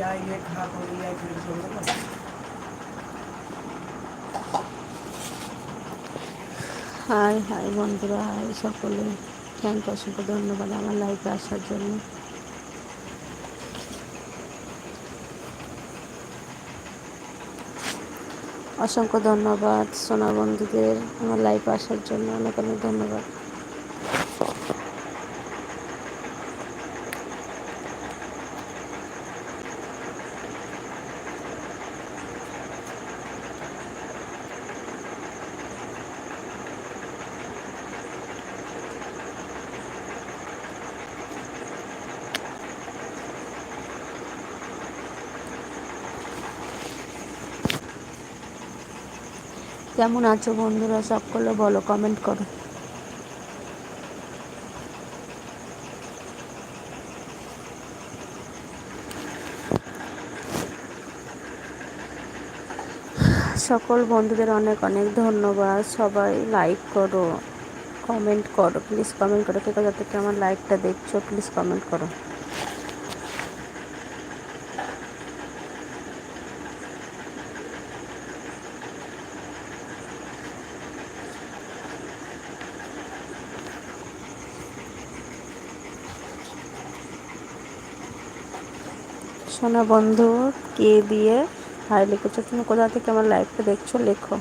या ये खा करो या फिर करो হাই হাই বন্ধুরা হাই সকলে থ্যাংক অসংখ্য ধন্যবাদ আমার লাইফে আসার জন্য অসংখ্য ধন্যবাদ সোনা বন্ধুদের আমার লাইফে আসার জন্য অনেক অনেক ধন্যবাদ কেমন আছো বন্ধুরা? সকলে বলো কমেন্ট করো। সকল বন্ধুদের অনেক অনেক ধন্যবাদ। সবাই লাইক করো কমেন্ট করো প্লিজ কমেন্ট করো। কে থেকে আমার লাইকটা দেখছ প্লিজ কমেন্ট করো। সোনা বন্ধু কে দিয়ে হাই লিখেছো? তুমি কোথা থেকে আমার লাইফটা দেখছ? লেখো।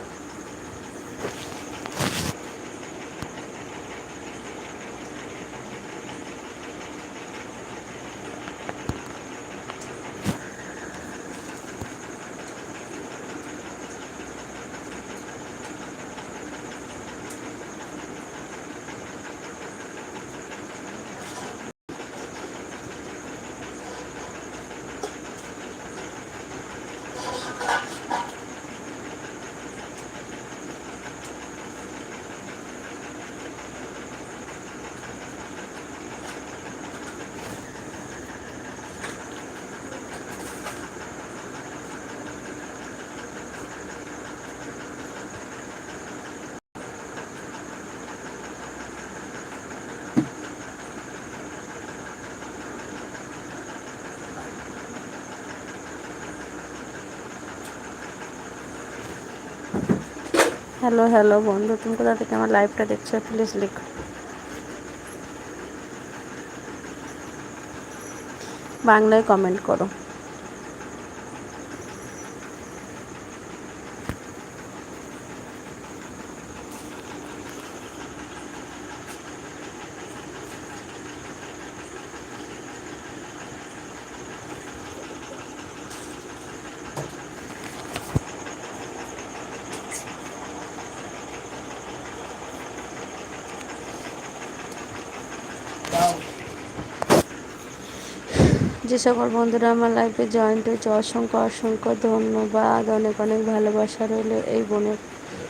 হ্যালো হ্যালো বন্ধু। তুমি কোথা থেকে আমার লাইভটা দেখছ? প্লিজ লিখো। বাংলায় কমেন্ট করো। যে সকল বন্ধুরা আমার লাইফে জয়েন্ট হয়েছে, অসংখ্য অসংখ্য ধন্যবাদ। অনেক অনেক ভালোবাসা রইল। এই বোনের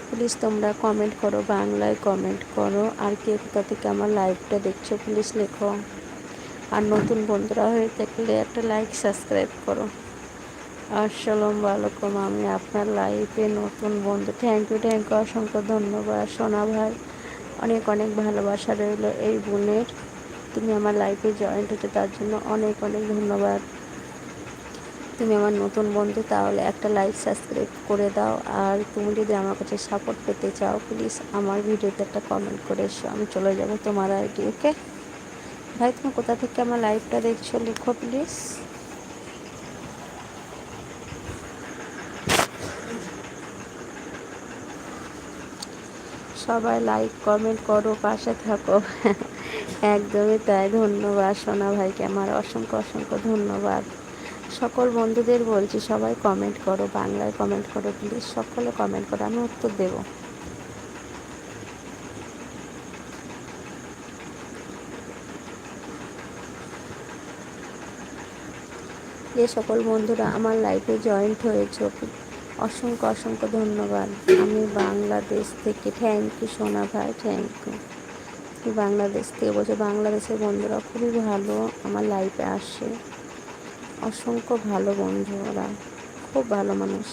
প্লিজ তোমরা কমেন্ট করো, বাংলায় কমেন্ট করো। আর কে কোথা থেকে আমার লাইভটা দেখছ প্লিজ লেখো। আর নতুন বন্ধুরা হয়ে থাকলে একটা লাইক সাবস্ক্রাইব করো। আসসালামু আলাইকুম, আমি আপনার লাইফে নতুন বন্ধু। থ্যাংক ইউ থ্যাংক ইউ অসংখ্য ধন্যবাদ। সোনা ভাই, অনেক অনেক ভালোবাসা রইল এই বোনের। তুমি আমার লাইফে জয়েন্ট হতে তার জন্য অনেক অনেক ধন্যবাদ। তুমি আমার নতুন বন্ধু, তাহলে একটা লাইক সাবস্ক্রাইব করে দাও। আর তুমি যদি আমার কাছে সাপোর্ট পেতে চাও প্লিজ আমার ভিডিওতে একটা কমেন্ট করে এসো। আমি চলে যাব তোমার আইডি ওকে ভাই, তুমি কোথা থেকে আমার লাইফটা দেখছ, লিখো প্লিজ সবাই লাইক কমেন্ট করো, পাশে থাকো। একদমই তাই, ধন্যবাদ সোনা ভাইকে আমার অসংখ্য অসংখ্য ধন্যবাদ। সকল বন্ধুদের বলছি, সবাই কমেন্ট করো, বাংলায় কমেন্ট করো প্লিজ সকলে কমেন্ট করো, আমি উত্তর দেব। যে সকল বন্ধুরা আমার লাইফে জয়েন্ট হয়েছে অসংখ্য অসংখ্য ধন্যবাদ। আমি বাংলাদেশ থেকে থ্যাংক ইউ সোনা ভাই থ্যাংক ইউ বাংলাদেশ থেকে বলছে, বাংলাদেশের বন্ধুরা খুবই ভালো, আমার লাইফে আসে। অসংখ্য ভালো বন্ধু ওরা খুব ভালো মানুষ।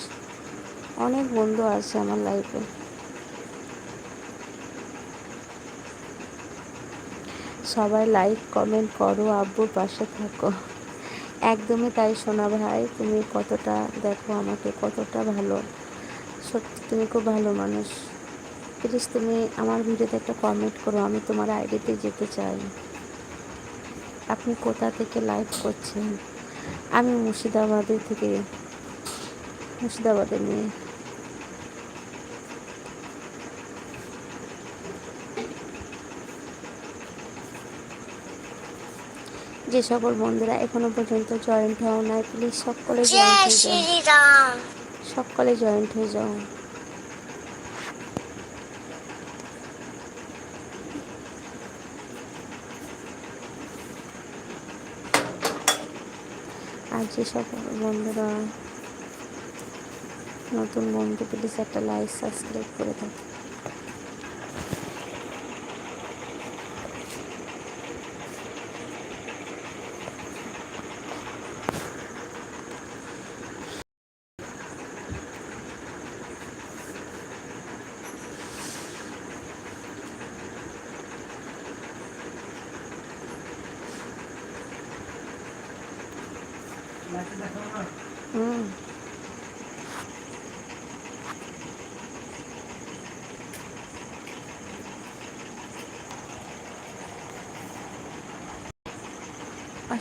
অনেক বন্ধু আছে আমার লাইফে সবাই লাইক কমেন্ট করো আব্বুর পাশে থাকো। একদমই তাই সোনা ভাই, তুমি কতটা দেখো আমাকে কতটা ভালো। সত্যি তুমি খুব ভালো মানুষ। প্লিজ তুমি আমার ভিডিওতে একটা কমেন্ট করো, আমি তোমার আইডিতে যেতে চাই। আপনি কোথা থেকে লাইভ করছেন? আমি মুর্শিদাবাদে থেকে, মুর্শিদাবাদে নিয়ে যে সকল বন্ধুরা এখনও পর্যন্ত জয়েন্ট হও নাই প্লিজ সকলে জয়েন্ট হয়ে যাও। সকলে জয়েন্ট হয়ে যাও। আর যে সকল বন্ধুরা নতুন বন্ধু প্লিজ একটা লাইক সাবস্ক্রাইব করে থাকে।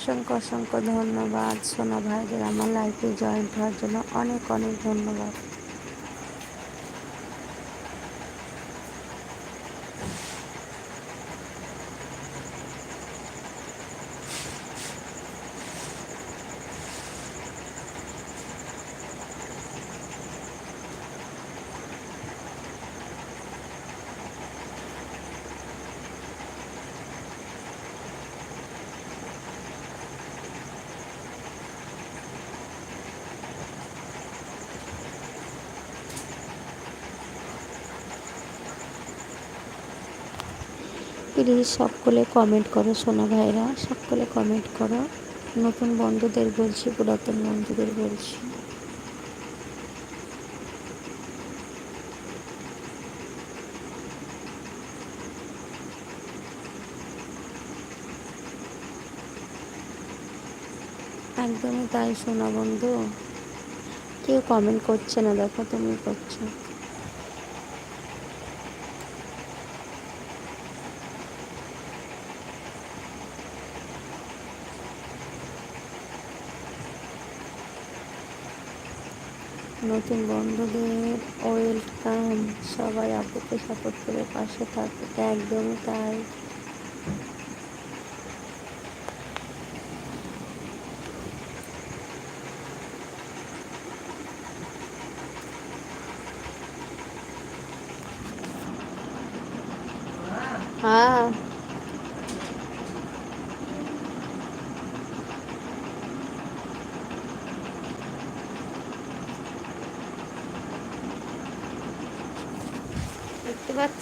অসংখ্য অসংখ্য ধন্যবাদ সোনা ভাইদের আমার লাইফে জয়েন্ট হওয়ার জন্য অনেক অনেক ধন্যবাদ। প্লিজ সকলে কমেন্ট করো, সোনা ভাইরা। সকলে কমেন্ট করো। নতুন বন্ধুদের বলছি, পুরাতন বন্ধুদের বলছি। একদমই তাই শোনা বন্ধু। কেউ কমেন্ট করছে না, দেখো তুমি করছ। নতুন বন্ধুদের ওয়েলকাম। সবাই আপুকে সাপোর্ট করে পাশে থাকবে একদমই তাই হ্যাঁ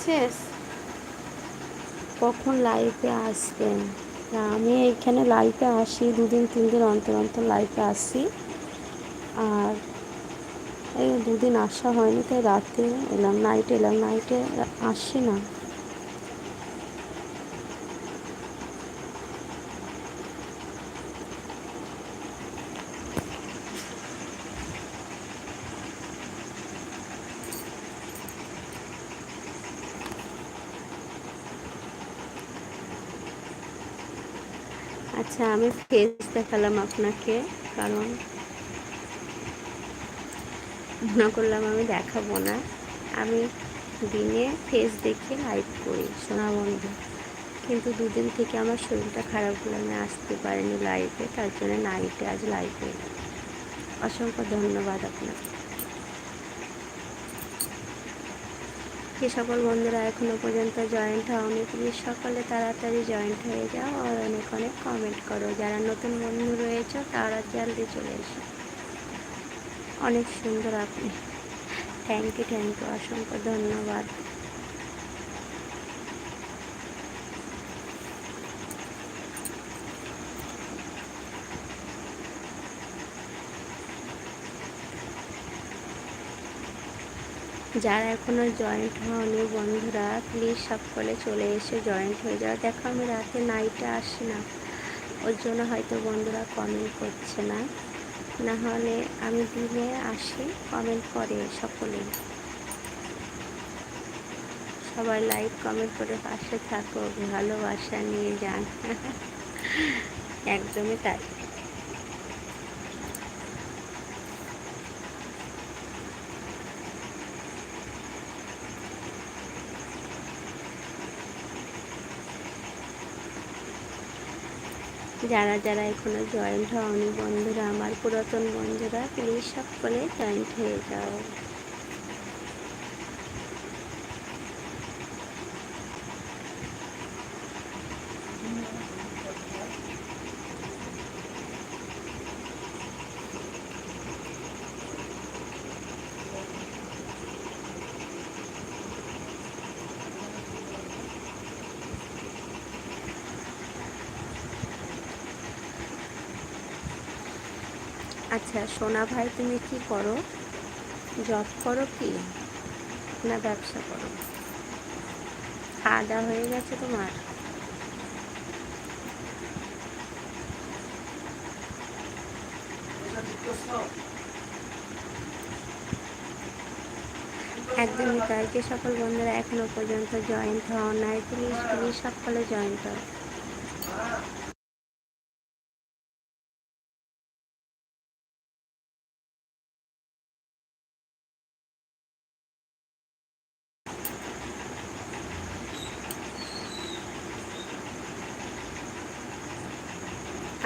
পাচ্ছিস কখন লাইফে আসবেন? না, আমি এইখানে লাইফে আসি, দুদিন, তিন দিন অন্তর অন্তর লাইফে আসি। আর এই দুদিন আসা হয়নি, তাই রাতে এলাম নাইটে এলাম নাইটে আসি না। আচ্ছা আমি ফেস দেখালাম আপনাকে, কারণ মনে করলাম আমি দেখাবো না। আমি দিনে ফেস দেখে লাইভ করি, সোনা বন্ধু। কিন্তু দুদিন থেকে আমার শরীরটা খারাপ হলে, আমি আসতে পারিনি লাইভে তার জন্য নাইটে আজ লাইভে। অসংখ্য ধন্যবাদ আপনাকে। যে সকল বন্ধুরা এখনও পর্যন্ত জয়েন্ট হওনি। প্লিজ সকলে তাড়াতাড়ি জয়েন্ট হয়ে যাও আর অনেক অনেক কমেন্ট করো। যারা নতুন বন্ধু রয়েছে, তারা জলদি চলে এসো। অনেক সুন্দর আপনি। থ্যাংক ইউ থ্যাংক ইউ অসংখ্য ধন্যবাদ। যারা এখনও জয়েন্ট হয়নি বন্ধুরা প্লিজ সকলে চলে এসে জয়েন্ট হয়ে যাও। দেখো, আমি রাতে নাইটে আসি না। ওর জন্য হয়তো বন্ধুরা কমেন্ট করছে না। না হলে আমি দিনে আসি কমেন্ট করে সকলেই। সবাই লাইক কমেন্ট করে পাশে থাকো, ভালোবাসা নিয়ে যান। একদমই তাই। যারা যারা এখনও জয়েন্ট হওনি বন্ধুরা আমার পুরাতন বন্ধুরা প্লিজ সকলে জয়েন্ট হয়ে যাও আচ্ছা সোনা ভাই, তুমি কি করো? জব করো কি? না ব্যবসা করো? খাওয়া হয়ে গেছে তোমার? একদমই যে সকল বন্ধুরা এখনও পর্যন্ত জয়েন্ট হওয়া নাই। প্লিজ প্লিজ সকলে জয়েন্ট হও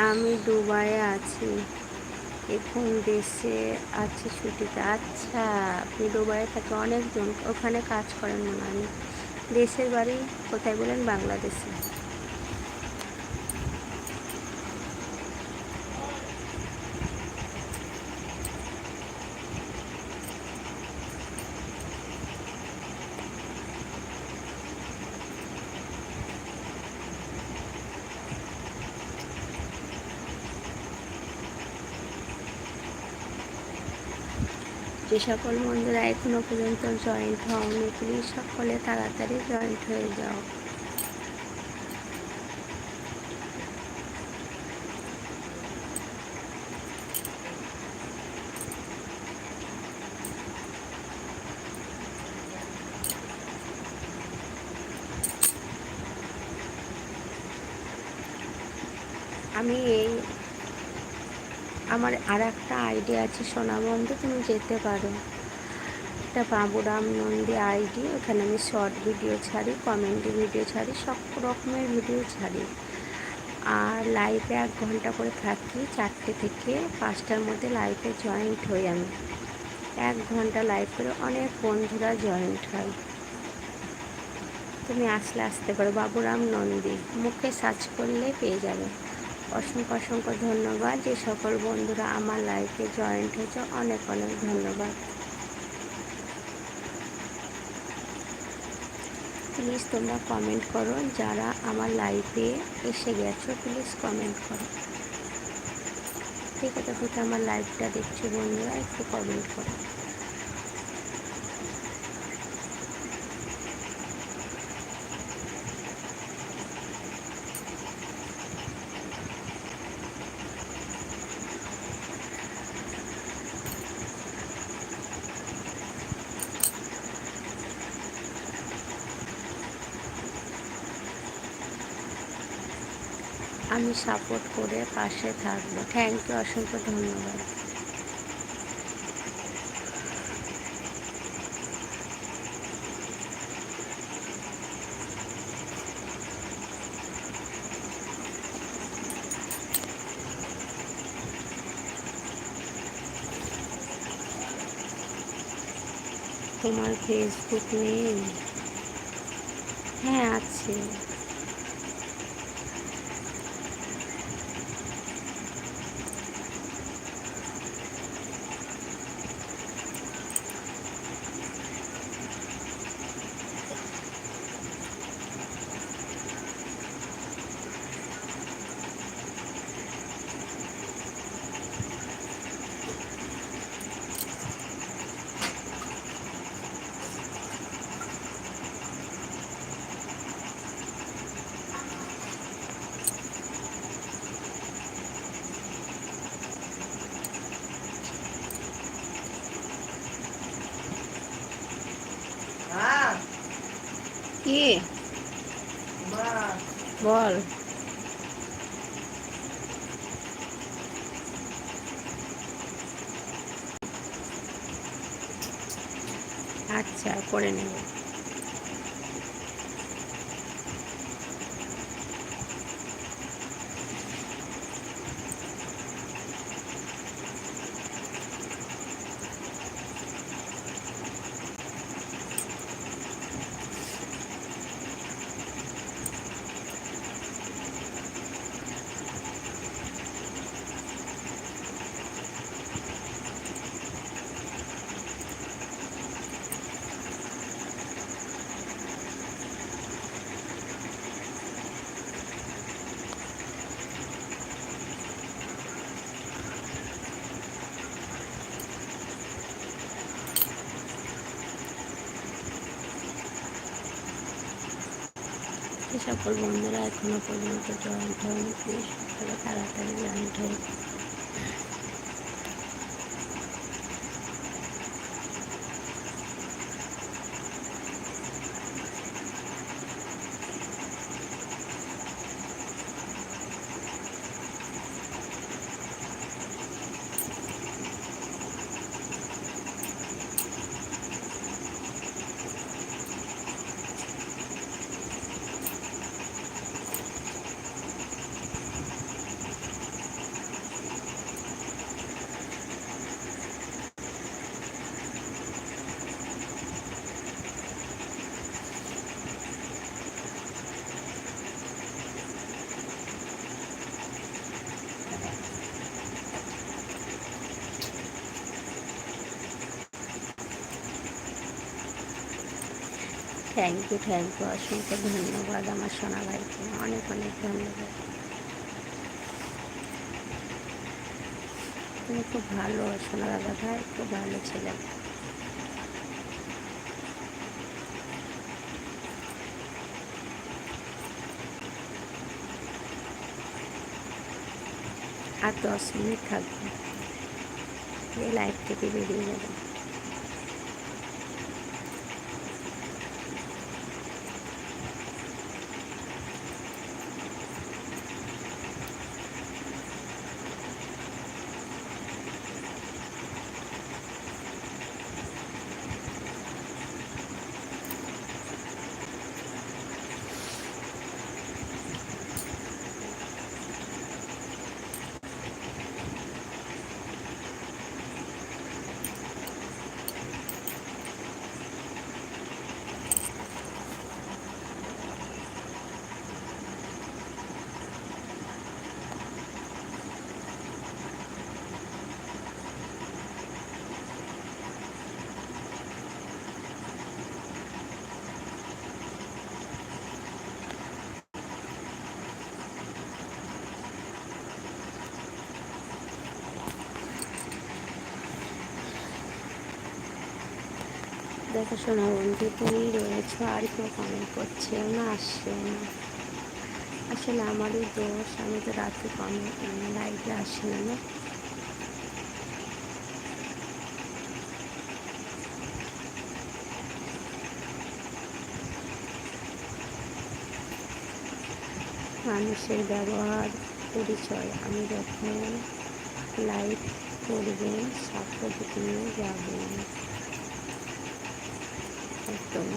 আমি দুবাইয়ে আছি। এখন দেশে আছি ছুটিতে। আচ্ছা আপনি দুবাইয়ে থাকে অনেকজন। ওখানে কাজ করেন মনে। হয় দেশের বাড়ি কোথায় বলেন? বাংলাদেশে। সকল বন্ধুরা এখনও পর্যন্ত জয়েন্ট হওনি। প্লিজ সকলে তাড়াতাড়ি জয়েন্ট হয়ে যাও। আমি আর একটা আইডিয়া আছে সোনাবন্ধু তুমি যেতে পারো। একটা বাবুরাম নন্দী আইডি ওখানে আমি শর্ট ভিডিও ছাড়ি কমেন্টি ভিডিও ছাড়ি, সব রকমের ভিডিও ছাড়ি। আর লাইভে এক ঘণ্টা করে থাকি, চারটে থেকে পাঁচটার মধ্যে লাইভে জয়েন্ট হই আমি। এক ঘণ্টা লাইভ করে অনেক বন্ধুরা জয়েন্ট হয়। তুমি আসলে আসতে পারো, বাবুরাম নন্দী। মুখে সার্চ করলে পেয়ে যাবে। অসংখ্য অসংখ্য ধন্যবাদ। যে সকল বন্ধুরা আমার লাইফে জয়েন্ট হয়েছে, অনেক অনেক ধন্যবাদ। প্লিজ তোমরা কমেন্ট করো। যারা আমার লাইফে এসে গেছো প্লিজ কমেন্ট করো। ঠিক আছে আমার লাইভটা দেখছ বন্ধুরা, একটু কমেন্ট করো। আমি সাপোর্ট করে পাশে থাকব। থ্যাংক ইউ অসংখ্য ধন্যবাদ। তোমার ফেসবুক নেই? হ্যাঁ আছে। বল। আচ্ছা করে নেব। সকল বন্ধুরা এখনও পর্যন্ত জয়েন্ট হয়নি। প্লিজ সকলে তাড়াতাড়ি জয়েন্ট হয়ে থ্যাংক ইউ থ্যাংক ইউ অসংখ্য ধন্যবাদ আমার সোনা ভাইকে। অনেক অনেক ধন্যবাদ। তুমি খুব ভালো, সোনা দাদা ভাই, খুব ভালো ছেলে। আর দশ মিনিট থাকবে। এই লাইফ থেকে বেরিয়ে যাবে। দেখো শোনা বন্ধু, তুমি রয়েছো, আর কেউ কমেন্ট করছে না আসছে না। আসলে আমারই দোষ, আমি তো রাতে কমেন্ট লাইভে আসি না না? মানুষের ব্যবহার, পরিচয়, আমি যখন লাইভ করবেন সাক্ষ্য নিয়ে যাবেন একদম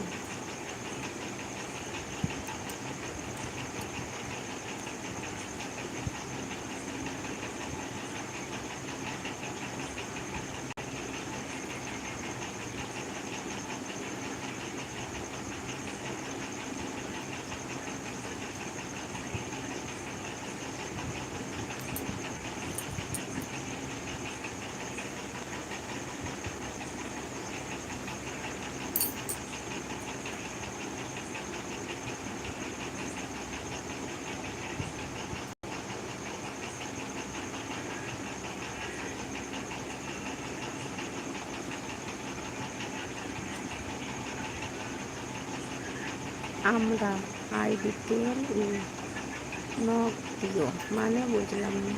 আমরা আইডিতেল নক দিও। মানে বুঝলাম না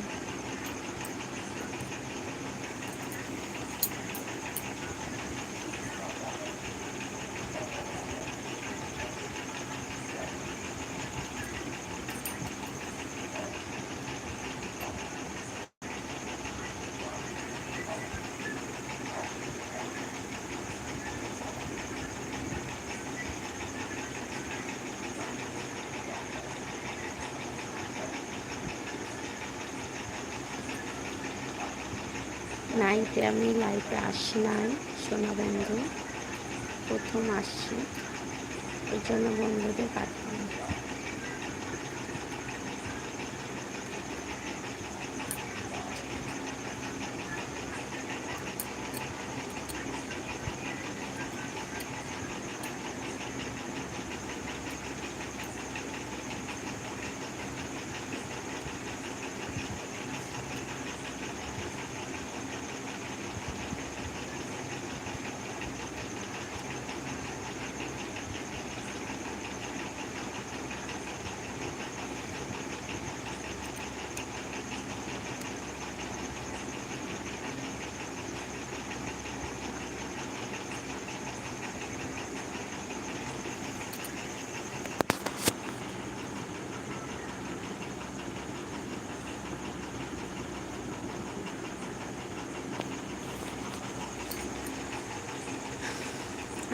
নাইটে আমি লাইফে আসি নাই সোনা বন্ধু। প্রথম আসছি। এই জন্য বন্ধুদের কাটলাম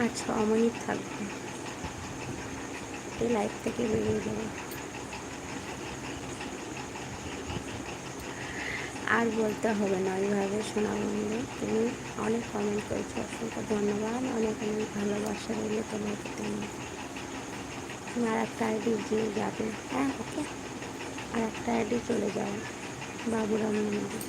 আর ছ মিনিট থাকবে। এই লাইফ থেকে বেরিয়ে যাব। আর বলতে হবে না ওইভাবে শোনা বন্ধু, তুমি অনেক কমেন্ট করেছ, অসংখ্য ধন্যবাদ। অনেক অনেক ভালোবাসা রইল তোমার আমার। তুমি আর একটা আইডি গিয়ে যাবে। হ্যাঁ ওকে। আর একটা আইডি চলে যাও বাবুরাম মন্দির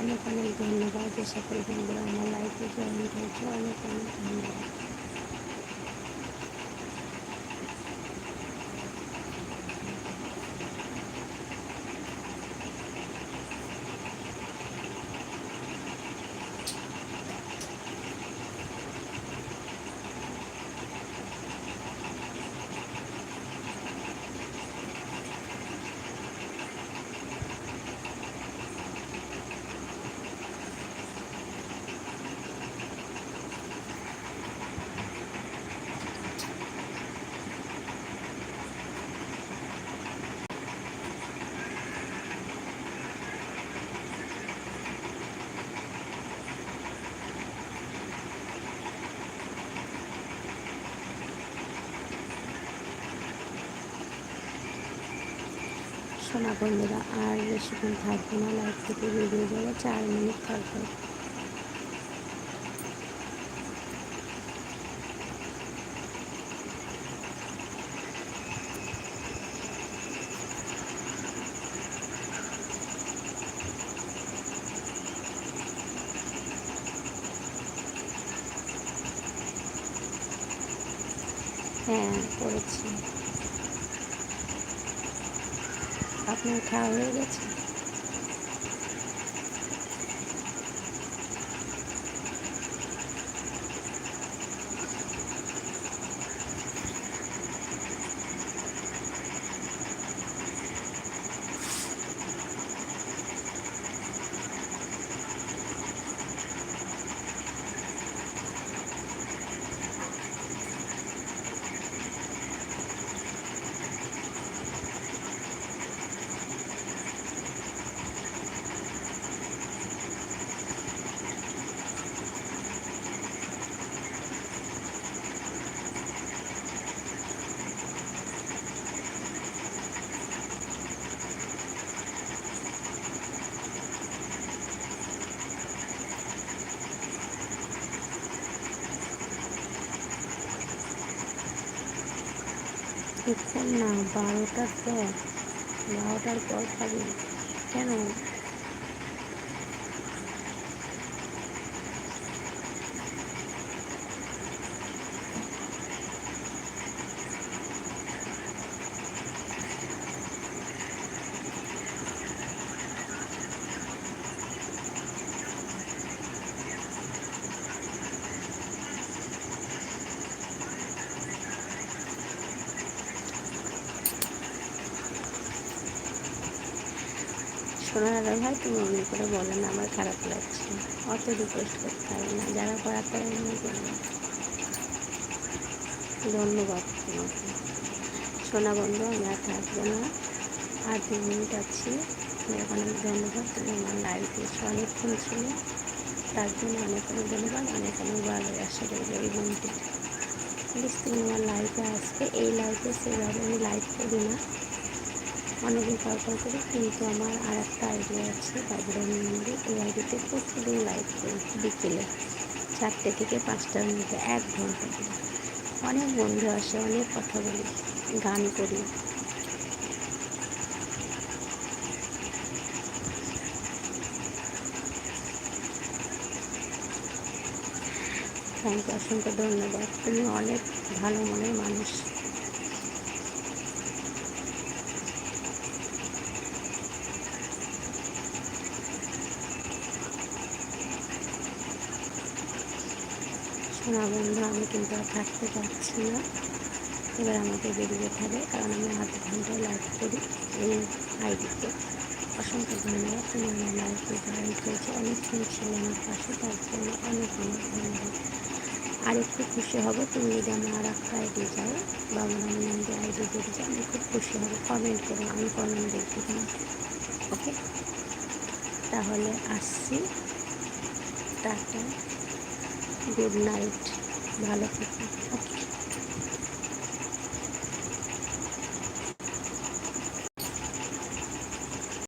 অনেক অনেক ধন্যবাদ যে সকল বন্ধুরা আমার লাইফে জয়েন হয়েছে অনেক অনেক ধন্যবাদ শোনা বন্ধুরা আর বেশিক্ষণ থাকব না লাইভ থেকে বেরিয়ে যাব চার মিনিট থাকব হ্যাঁ করেছি আপনার খাওয়া হয়ে গেছে? এখন না বারোটার পর বারোটার পর খাবি কেন আলো ভাই, তুমি অমনি করে বলো না, আমার খারাপ লাগছে। অত রিকোয়েস্ট করতে হবে না। যারা করার তারা এমনি করবে ধন্যবাদ তোমাকে। সোনা বন্ধু আমি আর থাকব না। আর দু মিনিট আছি। অনেক অনেক ধন্যবাদ। তুমি আমার লাইফে অনেকক্ষণ ছিল। তার জন্য অনেক অনেক ধন্যবাদ। অনেক অনেক ভালোবাসা রইল এই বোনটি প্লিজ তুমি আমার লাইফে আসবে। এই লাইফে সেভাবে আমি লাইভ করি না। অনেকদিন পর করি, কিন্তু আমার আর একটা আইডিয়া আছে বাবুরানি মন্দির এই আইডিতে প্রতিদিন লাইভ করি বিকেলে চারটে থেকে পাঁচটার মধ্যে এক ঘণ্টা করে। অনেক বন্ধু আসে, অনেক কথা বলি, গান করি। থ্যাংক অসংখ্য ধন্যবাদ। তুমি অনেক ভালো মনের মানুষ। শোনা বন্ধু, আমি কিন্তু আর থাকতে পারছি না। এবার আমাকে বেরিয়ে হবে, কারণ আমি আধ ঘন্টায় লাইভ করি এই আইডিতে। অসংখ্য ধন্যবাদ, তুমি আমার লাইফে জয়েন করেছ। অনেকক্ষণ ছিল আমার পাশে, তার জন্য অনেক অনেক ধন্যবাদ। আর একটু খুশি হব, তুমি যদি আমার আর একটা আইডি যাও বাবুরাম নন্দী আইডি যদি যাও, আমি খুব খুশি হব। কমেন্ট করো, আমি কমেন্ট দেখব তোমাকে ওকে তাহলে আসছি। টাটা। গুড নাইট ভালো থেকো। ওকে